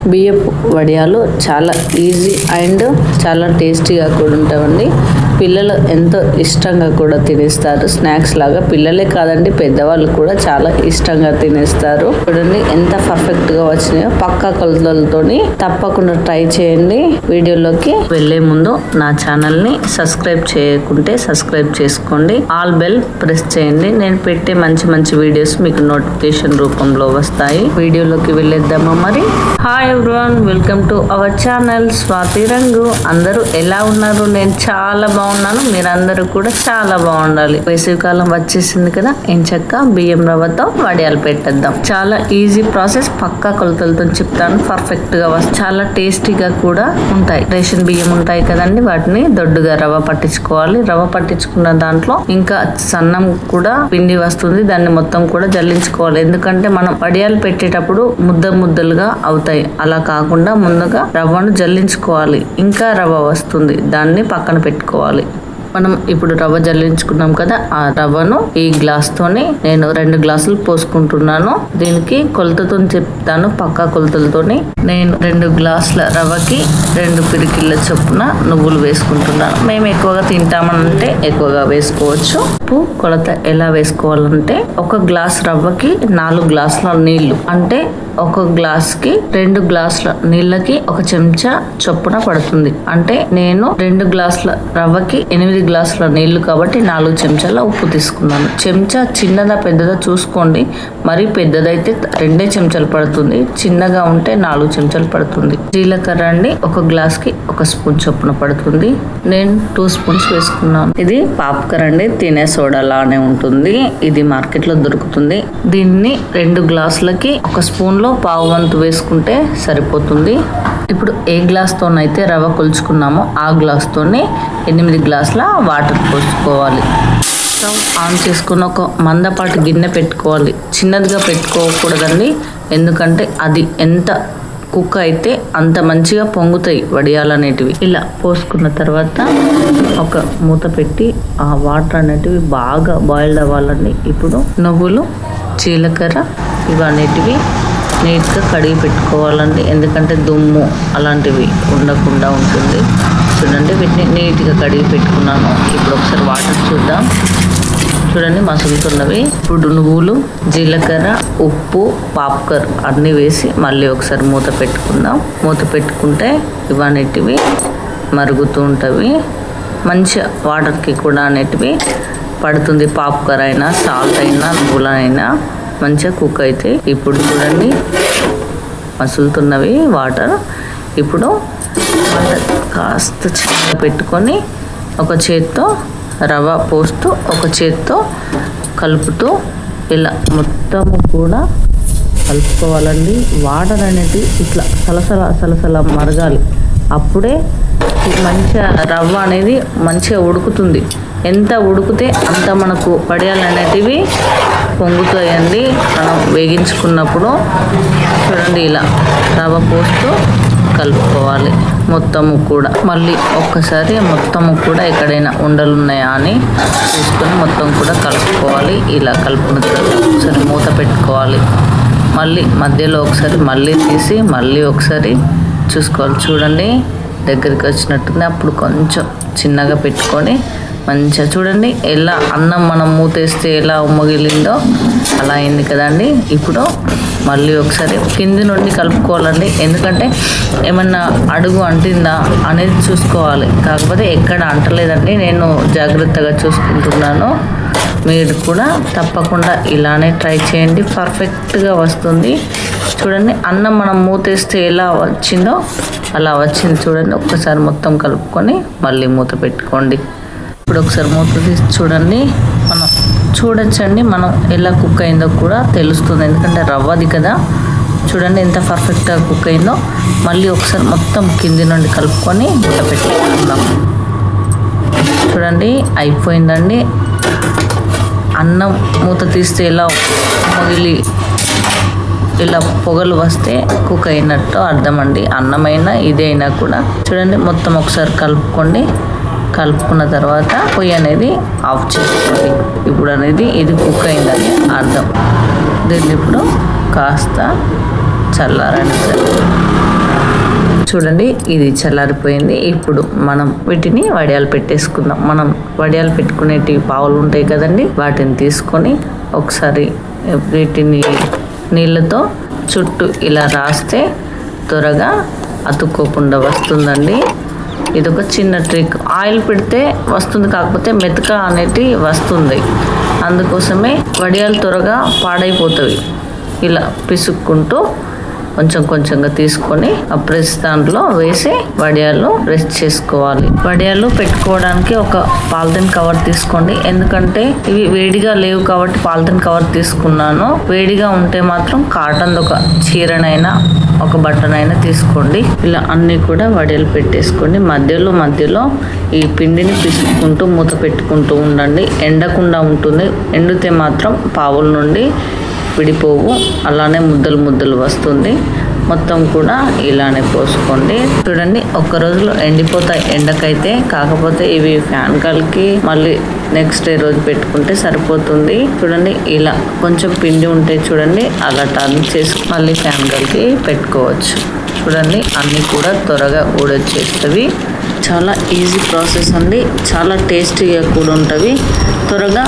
బియ్యపు వడియాలు చాలా ఈజీ అండ్ చాలా టేస్టీగా కూడా ఉంటాయండి పిల్లలు ఎంతో ఇష్టంగా కూడా తినేస్తారు. స్నాక్స్ లాగా పిల్లలే కాదండి పెద్దవాళ్ళు కూడా చాలా ఇష్టంగా తినేస్తారు. చూడండి ఎంత పర్ఫెక్ట్గా వచ్చినాయో. పక్క కొలతలతోని తప్పకుండా ట్రై చేయండి. వీడియోలోకి వెళ్ళే ముందు నా ఛానల్ని సబ్స్క్రైబ్ చేయకుంటే సబ్స్క్రైబ్ చేసుకోండి. ఆల్ బెల్ ప్రెస్ చేయండి. నేను పెట్టే మంచి మంచి వీడియోస్ మీకు నోటిఫికేషన్ రూపంలో వస్తాయి. వీడియోలోకి వెళ్ళేద్దామా మరి? Hi everyone welcome to our channel Swathi రంగు. అందరూ ఎలా ఉన్నారు? నేను చాలా బాగున్నాను మీరందరూ కూడా చాలా బాగుండాలి. వేసవికాలం వచ్చేసింది కదా ఎంచక్క బియ్యం రవ్వతో వడియాలు పెట్టేద్దాం. చాలా ఈజీ ప్రాసెస్ పక్కా కొలతలతో చెప్తాను. పర్ఫెక్ట్గా చాలా టేస్టీగా కూడా ఉంటాయి. రేషన్ బియ్యం ఉంటాయి కదండి వాటిని దొడ్డుగా రవ్వ పట్టించుకోవాలి. రవ్వ పట్టించుకున్న దాంట్లో ఇంకా సన్నం కూడా పిండి వస్తుంది. దాన్ని మొత్తం కూడా జల్లించుకోవాలి. ఎందుకంటే మనం వడియాలు పెట్టేటప్పుడు ముద్ద ముద్దలుగా అవుతాయి. అలా కాకుండా ముందుగా రవ్వను జల్లించుకోవాలి. ఇంకా రవ్వ వస్తుంది. దాన్ని పక్కన పెట్టుకోవాలి. మనం ఇప్పుడు రవ్వ జల్లించుకున్నాం కదా ఆ రవ్వను ఈ గ్లాస్ తోని నేను రెండు గ్లాసులు పోసుకుంటున్నాను. దీనికి కొలతతో చెప్తాను పక్కా కొలతలతోని. నేను రెండు గ్లాసుల రవ్వకి రెండు పిరికిళ్ళ చొప్పున నువ్వులు వేసుకుంటున్నాను. మేము ఎక్కువగా తింటామంటే ఎక్కువగా వేసుకోవచ్చు. ఉప్పు కొలత ఎలా వేసుకోవాలంటే ఒక గ్లాస్ రవ్వకి నాలుగు గ్లాసుల నీళ్ళు అంటే ఒక గ్లాస్కి రెండు గ్లాసుల నీళ్ళకి ఒక చెంచా చొప్పున పడుతుంది. అంటే నేను రెండు గ్లాసుల రవ్వకి ఎనిమిది గ్లాసుల నీళ్ళు కాబట్టి నాలుగు చెంచాల ఉప్పు తీసుకున్నాను. చెంచా చిన్నదా పెద్దదా చూసుకోండి. మరి పెద్దదైతే రెండే చెంచాలు పడుతుంది. చిన్నగా ఉంటే నాలుగు చెంచాలు పడుతుంది. జీలకర్ర అండి ఒక గ్లాస్కి ఒక స్పూన్ చొప్పున పడుతుంది. నేను టూ స్పూన్స్ వేసుకున్నాను. ఇది పాప్కర్ అండి. తినే సోడా లానే ఉంటుంది. ఇది మార్కెట్లో దొరుకుతుంది. దీన్ని రెండు గ్లాసులకి ఒక స్పూన్లో పావు వంతు వేసుకుంటే సరిపోతుంది. ఇప్పుడు ఏ గ్లాస్తోనైతే రవ రవ్వ కొలుచుకున్నామో ఆ గ్లాస్తోనే ఎనిమిది గ్లాసుల వాటర్ పోసుకోవాలి. స్టవ్ ఆన్ చేసుకుని ఒక మందపాటి గిన్నె పెట్టుకోవాలి. చిన్నదిగా పెట్టుకోకూడదండి. ఎందుకంటే అది ఎంత కుక్ అయితే అంత మంచిగా పొంగుతాయి వడియాలు అనేటివి ఇలా పోసుకున్న తర్వాత ఒక మూత పెట్టి ఆ వాటర్ అనేటివి బాగా బాయిల్డ్ అవ్వాలండి. ఇప్పుడు నువ్వులు జీలకర్ర ఇవన్నిటివి నీట్గా కడిగి పెట్టుకోవాలండి. ఎందుకంటే దుమ్ము అలాంటివి ఉండకుండా ఉంటుంది. చూడండి వీటిని నీట్గా కడిగి పెట్టుకున్నాను. ఇప్పుడు ఒకసారి వాటర్ చూద్దాం. చూడండి మసులుతున్నవి. ఇప్పుడు నువ్వులు జీలకర్ర ఉప్పు పాప్కర్ అన్నీ వేసి మళ్ళీ ఒకసారి మూత పెట్టుకుందాం. మూత పెట్టుకుంటే ఇవన్నిటివి మరుగుతూ ఉంటవి మంచి వాటర్కి కూడా అనేటివి పడుతుంది. పాప్కర్ అయినా సాల్ట్ అయినా నువ్వులైనా. మంచిగా కుక్ అయితే ఇప్పుడు చూడండి మసులుతున్నవి వాటర్. ఇప్పుడు వాటర్ కాస్త చిన్న పెట్టుకొని ఒక చేత్తో రవ పోస్తూ ఒక చేత్తో కలుపుతూ ఇలా మొత్తము కూడా కలుపుకోవాలండి. వాటర్ అనేది ఇట్లా సలసల సలసల మరగాలి. అప్పుడే మంచిగా రవ్వ అనేది మంచిగా ఉడుకుతుంది. ఎంత ఉడికితే అంత మనకు పడియాలు అనేటివి పొంగుతాయండి. మనం వేగించుకున్నప్పుడు చూడండి ఇలా రవ్వ పోస్తూ కలుపుకోవాలి. మొత్తము కూడా. మళ్ళీ ఒక్కసారి మొత్తము కూడా ఎక్కడైనా ఉండలు ఉన్నాయా అని చూసుకొని మొత్తం కూడా కలుపుకోవాలి. ఇలా కలుపుకున్న తర్వాత ఒకసారి మూత పెట్టుకోవాలి. మళ్ళీ మధ్యలో ఒకసారి మళ్ళీ తీసి మళ్ళీ ఒకసారి చూసుకోవాలి. చూడండి దగ్గరికి వచ్చినట్టుంది అప్పుడు కొంచెం చిన్నగా పెట్టుకొని మంచిగా చూడండి ఎలా అన్నం మనం మూతేస్తే ఎలా ఉమ్మగిలిందో అలా అయింది కదండి. ఇప్పుడు మళ్ళీ ఒకసారి కింది నుండి కలుపుకోవాలండి. ఎందుకంటే ఏమన్నా అడుగు అంటిందా అనేది చూసుకోవాలి. కాకపోతే ఎక్కడ అంటలేదండి. నేను జాగ్రత్తగా చూసుకుంటున్నాను. మీరు కూడా తప్పకుండా ఇలానే ట్రై చేయండి. పర్ఫెక్ట్గా వస్తుంది. చూడండి అన్నం మనం మూతేస్తే ఎలా వచ్చిందో అలా వచ్చింది చూడండి. ఒక్కసారి మొత్తం కలుపుకొని మళ్ళీ మూత పెట్టుకోండి. ఇప్పుడు ఒకసారి మూత తీసి చూడండి. మనం చూడొచ్చండి మనం ఎలా కుక్ అయిందో కూడా తెలుస్తుంది. ఎందుకంటే రవ్వది కదా. చూడండి ఎంత పర్ఫెక్ట్గా కుక్ అయిందో. మళ్ళీ ఒకసారి మొత్తం కింది నుండి కలుపుకొని మూత పెట్టుకుందాం చూడండి అయిపోయిందండి. అన్నం మూత తీస్తే ఎలా మొగిలి ఇలా పొగలు వస్తే కుక్ అయినట్టు అర్థమండి. అన్నమైనా ఇదైనా కూడా. చూడండి మొత్తం ఒకసారి కలుపుకోండి. కలుపుకున్న తర్వాత పొయ్యి అనేది ఆఫ్ చేసుకోండి ఇప్పుడు అనేది ఇది కుక్ అయిందని అర్థం. దీన్ని ఇప్పుడు కాస్త చల్లారని చూడండి ఇది చల్లారిపోయింది. ఇప్పుడు మనం వీటిని వడియాలు పెట్టేసుకుందాం. మనం వడియాలు పెట్టుకునేటి పావులు ఉంటాయి కదండి వాటిని తీసుకొని ఒకసారి వీటిని నీళ్ళతో చుట్టూ ఇలా రాస్తే త్వరగా అతుక్కోకుండా వస్తుందండి. ఇది ఒక చిన్న ట్రిక్. ఆయిల్ పెడితే వస్తుంది కాకపోతే మెతక అనేది వస్తుంది. అందుకోసమే వడియాలు త్వరగా పాడైపోతుంది ఇలా పిసుక్కుంటూ కొంచెం కొంచెంగా తీసుకొని ఆ ప్రెస్ దాంట్లో వేసి వడియాలు రెస్ట్ చేసుకోవాలి. వడియాలు పెట్టుకోవడానికి ఒక పాలిథిన్ కవర్ తీసుకోండి. ఎందుకంటే ఇవి వేడిగా లేవు కాబట్టి పాలిథిన్ కవర్ తీసుకున్నాను. వేడిగా ఉంటే మాత్రం కాటన్ ఒక చీరనైనా ఒక బట్టనైనా తీసుకోండి. ఇలా అన్ని కూడా వడియాలు పెట్టేసుకోండి. మధ్యలో మధ్యలో ఈ పిండిని పిసుకుంటూ మూత పెట్టుకుంటూ ఉండండి. ఎండకుండా ఉంటుంది. ఎండితే మాత్రం పావుల నుండి విడిపోవు. అలానే ముద్దలు ముద్దలు వస్తుంది. మొత్తం కూడా ఇలానే పోసుకోండి. చూడండి ఒక్క రోజులో ఎండిపోతాయి. ఎండకైతే కాకపోతే ఇవి ఫ్యాన్ కలికి మళ్ళీ నెక్స్ట్ డే రోజు పెట్టుకుంటే సరిపోతుంది. చూడండి ఇలా కొంచెం పిండి ఉంటే చూడండి అలా టర్న్ చేసి మళ్ళీ ఫ్యాన్ కలికి పెట్టుకోవచ్చు. చూడండి అన్నీ కూడా త్వరగా ఊడొచ్చేస్తవి. చాలా ఈజీ ప్రాసెస్ అండి. చాలా టేస్టీగా కూడా ఉంటుంది త్వరగా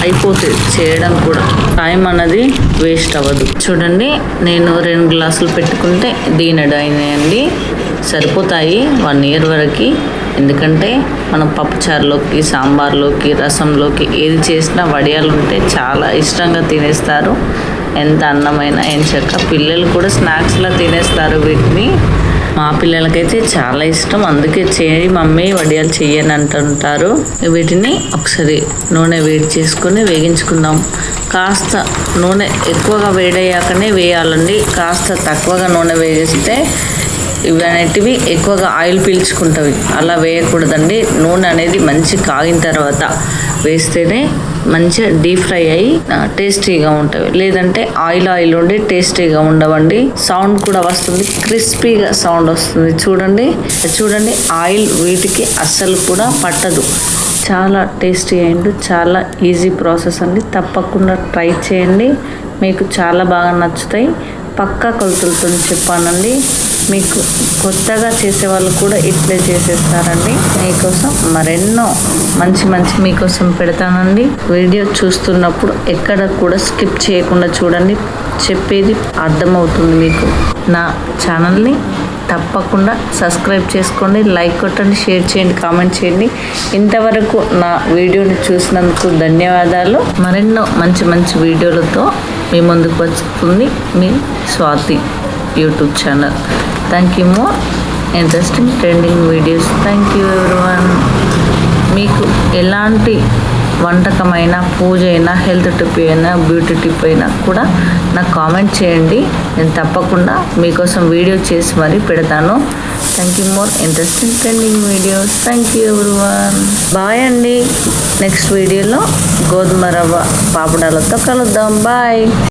అయిపోతుంది చేయడం కూడా. టైం అనేది వేస్ట్ అవ్వదు. చూడండి నేను రెండు గ్లాసులు పెట్టుకుంటే దీని అయినాయండి సరిపోతాయి. వన్ ఇయర్ వరకు. ఎందుకంటే మనం పప్పుచారులోకి సాంబార్లోకి రసంలోకి ఏది చేసినా వడియాలు ఉంటే చాలా ఇష్టంగా తినేస్తారు. ఎంత అన్నమైనా ఏం చెక్క. పిల్లలు కూడా స్నాక్స్లా తినేస్తారు వీటిని. మా పిల్లలకైతే చాలా ఇష్టం. అందుకే చేయి మమ్మీ వడియాలు చెయ్యని అంటుంటారు. వీటిని ఒకసారి నూనె వేడి చేసుకొని వేగించుకుందాం. కాస్త నూనె ఎక్కువగా వేడయ్యాకనే వేయాలండి. కాస్త తక్కువగా నూనె వేగిస్తే ఇవి అనేటివి ఎక్కువగా ఆయిల్ పీల్చుకుంటవి. అలా వేయకూడదండి. నూనె అనేది మంచి కాగిన తర్వాత వేస్తేనే మంచిగా డీప్ ఫ్రై అయ్యి టేస్టీగా ఉంటాయి లేదంటే ఆయిల్ ఆయిల్ ఉండి టేస్టీగా ఉండవండి. సౌండ్ కూడా వస్తుంది. క్రిస్పీగా సౌండ్ వస్తుంది. చూడండి. చూడండి. ఆయిల్ వీటికి అస్సలు కూడా పట్టదు. చాలా టేస్టీ అండ్ చాలా ఈజీ ప్రాసెస్ అండి. తప్పకుండా ట్రై చేయండి. మీకు చాలా బాగా నచ్చుతాయి. పక్కా కొలతలతో చెప్పానండి. మీకు కొత్తగా చేసే వాళ్ళు కూడా ఇట్లే చేసేస్తారండి. మీకోసం మరెన్నో మంచి మంచి మీకోసం పెడతానండి. వీడియో చూస్తున్నప్పుడు ఎక్కడ కూడా స్కిప్ చేయకుండా చూడండి. చెప్పేది అర్థమవుతుంది మీకు. నా ఛానల్ని తప్పకుండా సబ్స్క్రైబ్ చేసుకోండి. లైక్ కొట్టండి షేర్ చేయండి కామెంట్ చేయండి. ఇంతవరకు నా వీడియోని చూసినందుకు ధన్యవాదాలు. మరెన్నో మంచి మంచి వీడియోలతో మీ ముందుకు వస్తుంది మీ Swathi YouTube channel. Thank you more interesting trending videos thank you everyone మీకు ఎలాంటి వంటకమైన పూజ అయినా హెల్త్ టిప్ అయినా బ్యూటీ టిప్ అయినా కూడా నాకు కామెంట్ చేయండి. నేను తప్పకుండా మీకోసం వీడియో చేసి మరీ పెడతాను. Thank you more interesting trending videos thank you everyone bye అండి. నెక్స్ట్ వీడియోలో గోధుమ రవ్వ పాపడాలతో కలుద్దాం. బాయ్